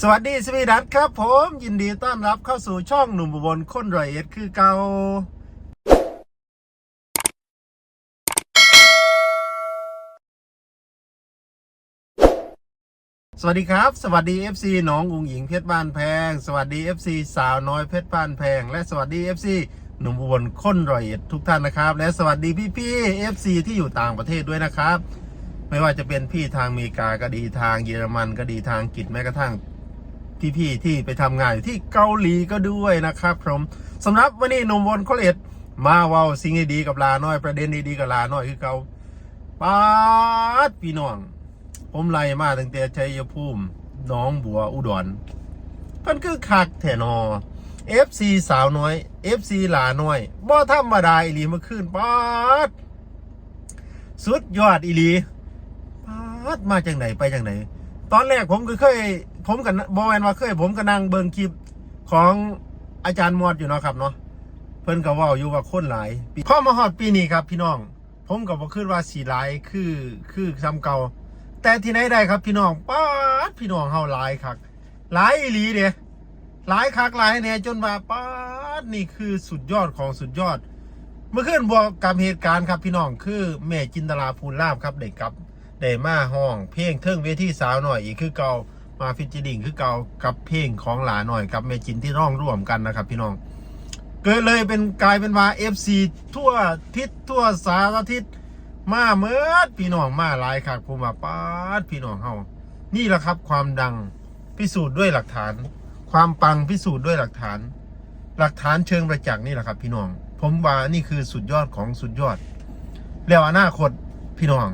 สวัสดีสวีดัตครับผมยินดีต้อนรับเข้าสู่ช่องหนุ่มอุบลคนรอยเอ็ดคือเกาสวัสดีครับ สวัสดี FC น้องอุงหญิงเพชรบ้านแพง สวัสดี FC สาวน้อยเพชรบ้านแพง และสวัสดี FC หนุ่มอุบลคนรอยเอ็ดทุกท่านนะครับ และสวัสดีพี่ๆ FC ที่อยู่ต่างประเทศด้วยนะครับ ไม่ว่าจะเป็นพี่ทางอเมริกาก็ดีทางเยอรมันก็ดีทางอังกฤษแม้กระทั่ง พี่ๆที่ไปทำงานอยู่ที่เกาหลีก็ด้วยนะครับผมสำหรับวันนี้หนุ่มวนโคเลตมาเว้าสิ่งดีๆกับลาน้อยประเด็นดีๆกับลาน้อยคือเกาปาดพี่น้อง ผมไล่มาตั้งแต่ชัยภูมิน้องบัวอุดรเพิ่นคือคักแถนอ FC สาวน้อย FC หลาน้อยบ่ธรรมดาอีหลีเมื่อคืนปาดสุดยอดอีหลีปาดมาจากไหนไปจากไหน ตอนแรกผมก็เคย ผมกับบอแมนว่าเคย ผมก็นั่งเบิ่งคลิปของอาจารย์มอดอยู่เนาะครับเนาะเพิ่นก็ว้าอยู่ว่าคนหลายปีพอมาฮอดปีนี้ครับ พี่น้อง ผมก็บ่คิดว่าสีหลายคือคือซ้ำเก่า แต่ที่ไหนได้ครับพี่น้องป๊าดพี่น้องเฮาหลายคักหลายอีหลีเด้หลายคักหลายแน่จนว่าป๊าดนี่คือสุดยอดของสุดยอด เมื่อคืนบวกกับเหตุการณ์ครับพี่น้องคือแม่จินตลาภูลาบครับเด็กครับได้มาห้อง เพลงเทิงเวทีสาวหน่อยอีกคือเก่า มาฟิจิดิงคือเก่ากับเพลงของหลาหน่อยกับเมจินที่ร้องร่วมกันนะครับพี่น้อง เกิดเลยเป็นกลายเป็นว่า FC ทั่วทิศทั่วสารทิศมาเมื่อพี่น้องมาหลายครับผมว่าป้าดพี่น้องเฮานี่แหละครับ ความดังพิสูจน์ด้วยหลักฐาน ความปังพิสูจน์ด้วยหลักฐาน หลักฐานเชิงประจักษ์นี่แหละครับ พี่น้อง ผมว่านี่คือสุดยอดของสุดยอด แล้วอนาคตพี่น้อง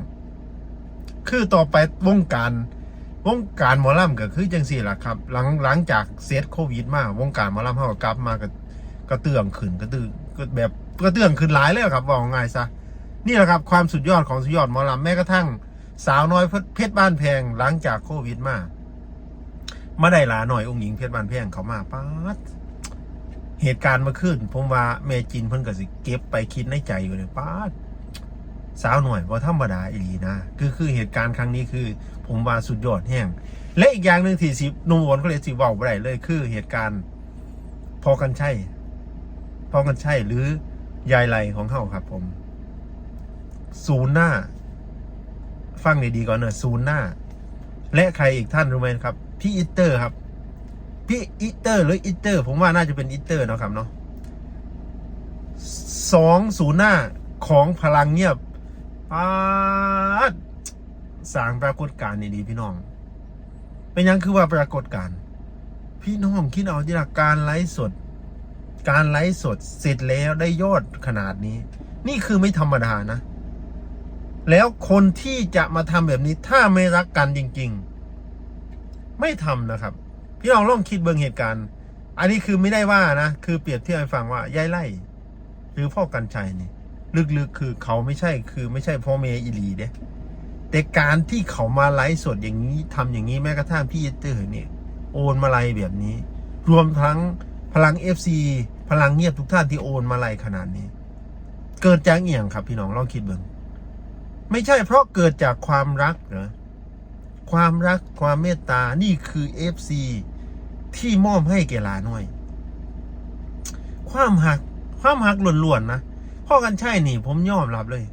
คือต่อไปวงการ วงการหมอลำก็คือจังสี่แหละครับ หลังหลังจากเซตโควิดมาวงการหมอลำเขาก็กลับมาก็ก็เตื่องขึ้นก็ตื่นก็แบบก็เตื่องขึ้นหลายเลยครับว่าง่ายซะนี่แหละครับความสุดยอดของสุดยอดหมอลำแม้กระทั่งสาวน้อยเพชรบ้านแพงหลังจากโควิดมามาได้หลาหน่อยองค์หญิงเพชรบ้านแพงเขามาป๊าดเหตุการณ์มื่อคืนผมว่าเมจินเพิ่นก็สิเก็บไปคิดในใจอยู่เลยป๊าด สาวหน่อยว่าธรรมดาอีหลีนะคือคือเหตุการณ์ครั้งนี้คือ ผมว่าสุดยอดแห้งและอีกอย่างหนึ่งที่สิหนุ่มวนก็เลยสิเว่าไปได้เลย คือเหตุการณ์ พอกันใช่ พอกันใช่หรือยายไหลของเขาครับ ผม ศูนย์หน้า ฟังดีๆก่อนเนอะศูนย์หน้า และใครอีกท่านรู้ไหมครับ พี่อิตเตอร์ครับพี่อิตเตอร์หรืออิตเตอร์ ผมว่าน่าจะเป็นอิตเตอร์เนาะครับเนาะสองศูนย์หน้าของพลังเงียบ ปาดสร้างปรากฏการณ์นี่ดีพี่น้อง เป็นยังคือว่าปรากฏการณ์พี่น้องคิดเอาที่ละการไลฟ์สด การไลฟ์สดเสร็จแล้วได้ยอดขนาดนี้ นี่คือไม่ธรรมดานะ แล้วคนที่จะมาทำแบบนี้ถ้าไม่รักกันจริง ๆ ไม่ทำนะครับ พี่น้องลองคิดเบิ่งเหตุการณ์ อันนี้คือไม่ได้ว่านะ คือเปรียบเทียบให้ฟังว่ายายไล่หรือพ่อกันชัยนี่ ลึกๆ คือเขาไม่ใช่คือไม่ใช่พ่อเมย์อีหลีเด้แต่การที่เขามาไลฟ์สดอย่างนี้ทำอย่างนี้แม้กระทั่งพี่เตอร์เนี่ย โอนมาไลฟ์แบบนี้ รวมทั้งพลัง FC พลังเงียบทุกท่านที่โอนมาไลฟ์ขนาดนี้ เกิดจากเอียงครับ พี่น้องลองคิดเบิ่งไม่ใช่เพราะเกิดจากความรักเหรอความรักความเมตตานี่คือ FC ที่มอบให้แก่ลาน้อย ความหักความหักล้วนๆนะ พ่อกันใช่นี่ ผมยอมรับเลย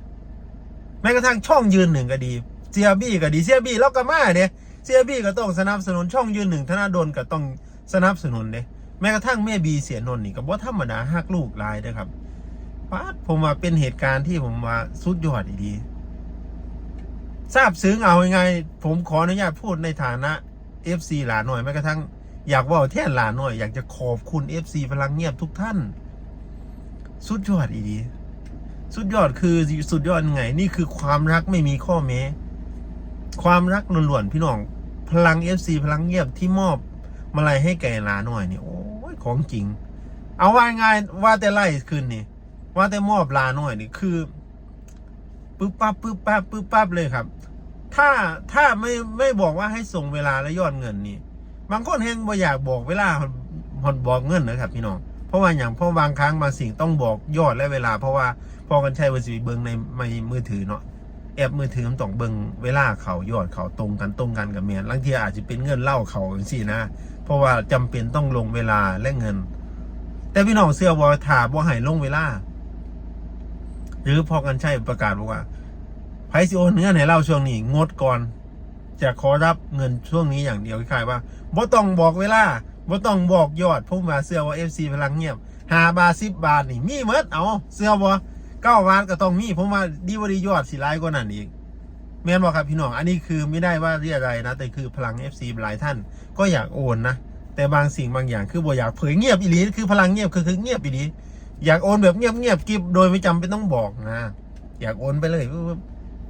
แม้กระทั่งช่องยืนหนึ่งก็ดีเซียบี้ก็ดีเซียบี้แล้วก็มาเนี่ยเซียบี้ก็ต้องสนับสนุนช่องยืนหนึ่งธนาดลก็ต้องสนับสนุนเนี่ยแม้กระทั่งแม่บีเสียนนนี่ก็บ่ธรรมดาหักลูกลายนะครับป้าผมว่าเป็นเหตุการณ์ที่ผมว่าสุดยอดดีทราบซึ้งเอายังไง ผมขออนุญาตพูดในฐานะ FC หลานหน่อยแม้กระทั่งอยากว่าแท่นหลานหน่อย อยากจะขอบคุณ FC พลังเงียบทุกท่าน สุดยอดอีดี สุดยอดคือสุดยอดยังไง นี่คือความรักไม่มีข้อแม้ ความรักล้วนๆพี่น้อง พลังเอฟซีพลังเงียบที่มอบมาลัยให้แก่หลาหน่อยนี่โอ้ยของจริง เอาว่าง่ายว่าแต่ไล่คืนนี่ ว่าแต่มอบลาหน่อยนี่คือปึ๊บปั๊บปึ๊บปั๊บปึ๊บปั๊บเลยครับ ถ้าถ้าไม่ไม่บอกว่าให้ส่งเวลาและยอดเงินนี่ บางคนเฮงบ่อยากบอกเวลาหอนบอกเงินนะครับ พี่น้องเพราะว่าอย่างเพราะบางครั้งบางสิ่งต้องบอกยอดและเวลา เพราะว่า พอกันใช้วันสีเบิงในในมือถือเนาะแอปมือถือมันต้องเบิ่งเวลาเขายอดเขาตรงกันตรงกันกับแมนบางทีอาจจะเป็นเงินเล่าเขาจังซี่นะ เพราะว่าจำเป็นต้องลงเวลาและเงิน แต่พี่น้องเสื้อวอถาบ่ให้ลงเวลา หรือพอกันใช่ประกาศบอกว่าไพซิโอนเงินให้เราช่วงนี้งดก่อน จะขอรับเงินช่วงนี้อย่างเดียวคล้ายว่าบ่ต้องบอกเวลาบ่ต้องบอกยอดผมมาเสื้อว่า FC พลังเงียบห้าบาทสิบบาทนี่มีเมดเอาเสื้อบ่ เก้าบาทก็ต้องมีผมว่าดีว่าดียอดสิหลายกว่านั้นอีกแม่นบอกครับพี่น้องอันนี้คือไม่ได้ว่าเรียอะไรนะแต่คือพลัง FC หลายท่าน ก็อยากโอนนะแต่บางสิ่งบางอย่างคือบ่อยากเผยเงียบอีหลีคือพลังเงียบคือคือเงียบอีหลีอยากโอนแบบเงียบเงียบๆกิบโดยไม่จำเป็นต้องบอกนะอยากโอนไปเลย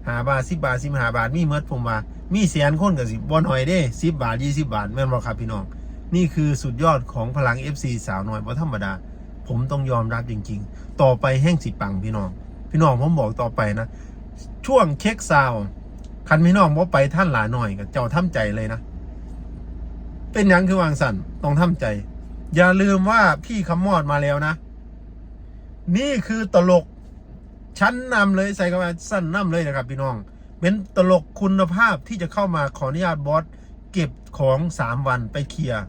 หาบาทสิบบาทสิบหาบาทมีเมดผมว่ามีแสนคนกับสิบบอหน่อยเด้สิบบาทยี่สิบาทแม่นบ่ครับพี่น้องนี่คือสุดยอดของพลัง FC สาวน้อยบ่ธรรมดา ผมต้องยอมรับจริง ๆ ต่อไปแห้งสิปังพี่น้อง พี่น้องผมบอกต่อไปนะ ช่วงเช็คซาวคันพี่น้องบ่ไปท่านหลาหน่อยก็เจ้าทำใจเลยนะ เป็นยังคือวางสันต้องทำใจ อย่าลืมว่าพี่คำมอดมาแล้วนะ นี่คือตลกชั้นนำเลยใส่คำว่าสั้นนำเลยนะครับ พี่น้อง เป็นตลกคุณภาพที่จะเข้ามาขออนุญาตบอสเก็บของสามวันไปเคลียร์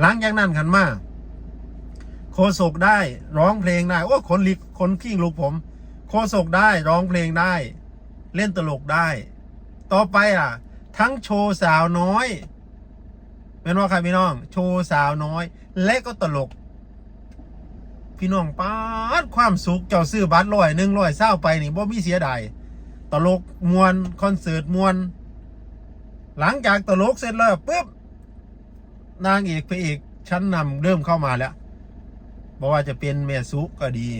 หลังจากนั้นกันมา โคศกได้ร้องเพลงได้โอ้คนลิกคนขี้ลุกผม โคศกได้ร้องเพลงได้ เล่นตลกได้ ต่อไปอะ ทั้งโชว์สาวน้อยเป็นว่าใครพี่น้อง โชว์สาวน้อย และก็ตลก พี่น้องป้าดความสุขเจ้าซื้อบัตรร้อยหนึ่งร้อยเศร้าไปนี่บ่มีเสียดายตลกมวนคอนเสิร์ตมวน หลังจากตลกเสร็จแล้วปุ๊บนางเอกพระเอกชั้นนำเริ่มเข้ามาแล้ว บอกว่าจะเป็นเมสุก็ดี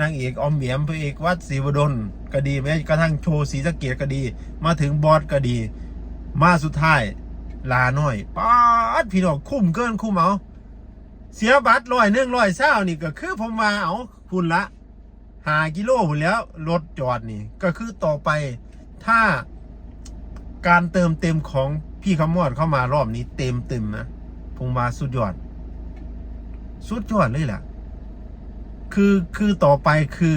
นางเอกอมเหมียมพระเอกวัดศรีวดลก็ดีแม้กระทั่งโชว์ศรีสะเกดก็ดี มาถึงบอสก็ดี มาสุดท้ายลาหน่อยป้าดพี่น้องคุ้มเกินคุ้มเอาเสียบัตรร้อยหนึ่งร้อยเศร้านี่ก็คือผมมาเอาคุณละหากิโลหุ่นแล้วรถจอดนี่ ก็คือต่อไปถ้าการเติมเต็มของพี่ขมอดเข้ามารอบนี้เต็มเต็มนะผมมาสุดยอด สุดยอดเลยแหละคือคือต่อไปคือ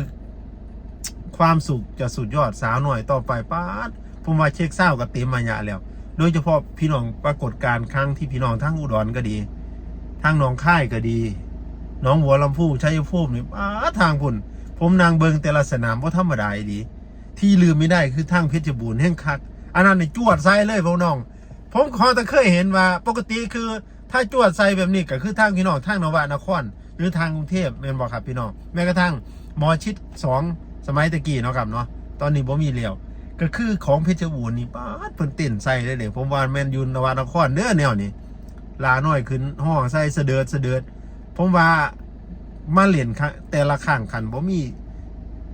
ความสุขจะสุดยอดสาวหน่อยต่อไปป้าผมว่าเช็คเศร้ากับเต็มมายะแล้ว โดยเฉพาะพี่น้องปรากฏการณ์ครั้งที่พี่น้องทั้งอุดรก็ดีทางหนองค่ายก็ดีน้องหัวลำพูชัยภูมินี่อ้าทางพุ่น ผมนางเบิงแต่ละสนามว่าธรรมดาดี ที่ลืมไม่ได้คือทางเพชรบูรณ์แห่งคักอันนั้นในจวดใส่เลยพวกน้อง ผมขอแต่เคยเห็นว่าปกติคือ ถ้าจวดใส่แบบนี้ก็คือทางพี่น้องทางนวนคร หรือทางกรุงเทพแม่นบอกครับพี่น้องแม้กระทั่งมอชิดสองสมัยตะกี้เนาะครับเนาะตอนนี้บ่มีเลี้ยวก็คือของเพชรบูรณ์นี่ป้าดเพิ่นเต้นใส่เลยเด้ผมว่าแม่นยุนนวนครเด้อแนวนี้ลาน้อยขึ้นห้องใส่เสดิร์ดเสดิร์ดผมว่ามาเล่นครั้งแต่ละข้างขันบ่มี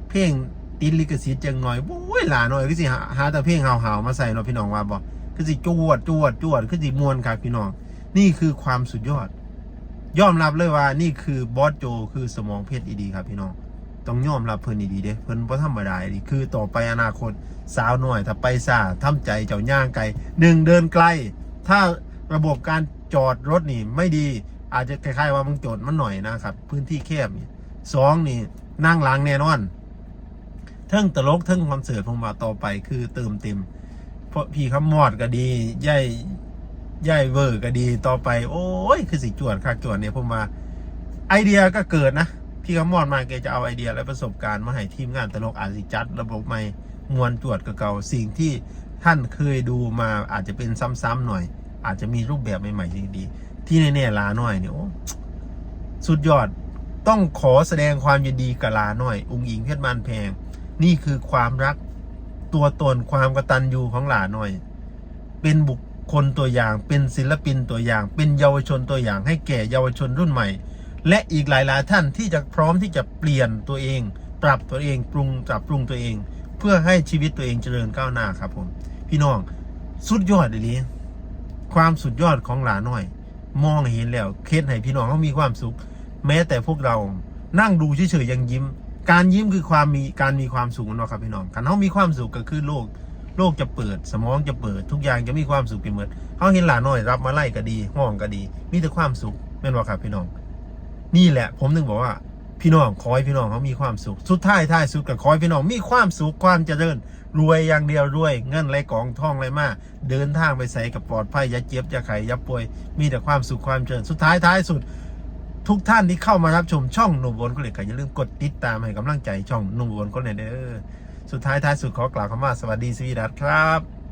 เพลงติดลิขสิทธิ์จังหน่อยโอ้ยลาหน้อยคือสิหาแต่เพลงเฮาๆมาใส่เนาะพี่น้องว่าบ่คือสิจวดจวดจวดคือสิมวนครับพี่น้อง นี่คือความสุดยอด ยอมรับเลยว่านี่คือบอสโจคือสมองเพชรดีครับพี่น้องต้องยอมรับเพิ่นดีๆเด้เพิ่นบ่ธรรมดาดีคือต่อไปอนาคตสาวหน้อยถ้าไปซ่าทำใจเจ้าย่างไกลหนึ่งเดินไกล ถ้าระบบการจอดรถนี่ไม่ดีอาจจะคล้ายๆว่ามึงจอดมันหน่อยนะครับ พื้นที่แคบนี่สองนี่นั่งหล้างแน่นอนเทิงตลกเทิงคอนเสิร์ตผมว่าต่อไปคือเติมเต็มเพราะพี่คำมอดก็ดีย่าย ย่ายเวอร์ก็ดีต่อไป โอ้ย คือสิจวดคักจวดเนี่ยผมว่าไอเดียก็เกิดนะ พี่คำมอดมาแกจะเอาไอเดียและประสบการณ์มาให้ทีมงานตลกอาจสิจัด ระบบใหม่มวนจวดกับเก่าสิ่งที่ท่านเคยดูมาอาจจะเป็นซ้ำๆหน่อย อาจจะมีรูปแบบใหม่ๆดีๆที่แน่ๆลาหน่อยเนี่ยโอ้สุดยอดต้องขอแสดงความยินดีกับลาหน่อย องค์หญิงเพชรบานแพง นี่คือความรักตัวตนความกระตัญญูของหลาหน่อย เป็นบุค คลตัวอย่างเป็นศิลปินตัวอย่าง เป็นเยาวชนตัวอย่างให้แก่เยาวชนรุ่นใหม่ และอีกหลายๆท่านที่จะพร้อมที่จะเปลี่ยนตัวเอง ปรับตัวเองปรุงปรับปรุงตัวเอง เพื่อให้ชีวิตตัวเองเจริญก้าวหน้าครับผมพี่น้องสุดยอดเลยความสุดยอดของหลาน้อย มองเห็นแล้วเคสให้พี่น้องเขามีความสุข แม้แต่พวกเรานั่งดูเฉยๆยังยิ้ม การยิ้มคือความมีการมีความสุขนะครับพี่น้องคันเขามีความสุขก็คือโลก โลกจะเปิดสมองจะเปิด ทุกอย่างจะมีความสุขเป็นหมดเขาเห็นหลานน้อยรับมาไล่ก็ดีห้องก็ดี มีแต่ความสุขแม่นว่าครับพี่น้อง นี่แหละ ผมนึงบอกว่า พี่น้องคอยพี่น้องเขามีความสุข สุดท้ายท้ายสุดกับคอยพี่น้องมีความสุขความเจริญรวยอย่างเดียวรวยเงินไรกองทองไรมาเดินทางไปใส่กับปลอดภัยอย่าเจ็บอย่าไข้อย่าป่วย มีแต่ความสุขความเจริญสุดท้ายท้ายสุดทุกท่านที่เข้ามารับชมช่องนุ่มบนก็เลยอย่าลืมกดติดตามให้กำลังใจช่องนุ่มบนก็เลยเด้อ สุดท้ายท้ายสุดขอกล่าวคำว่าสวัสดีสวีดัสครับ